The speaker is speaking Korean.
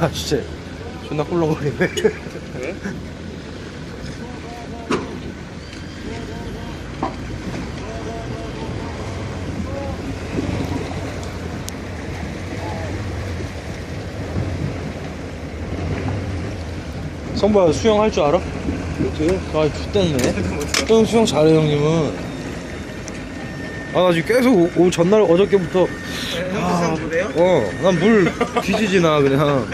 아 진짜 존나 꿀렁거리네 왜? 성부야 수영할 줄 알아? 못해요? 아 X됐네 형 수영 잘해 형님은 아 나 지금 계속 오, 오 전날 어저께부터 형 수영 못해요? 어 난 물 뒤지지 나 그냥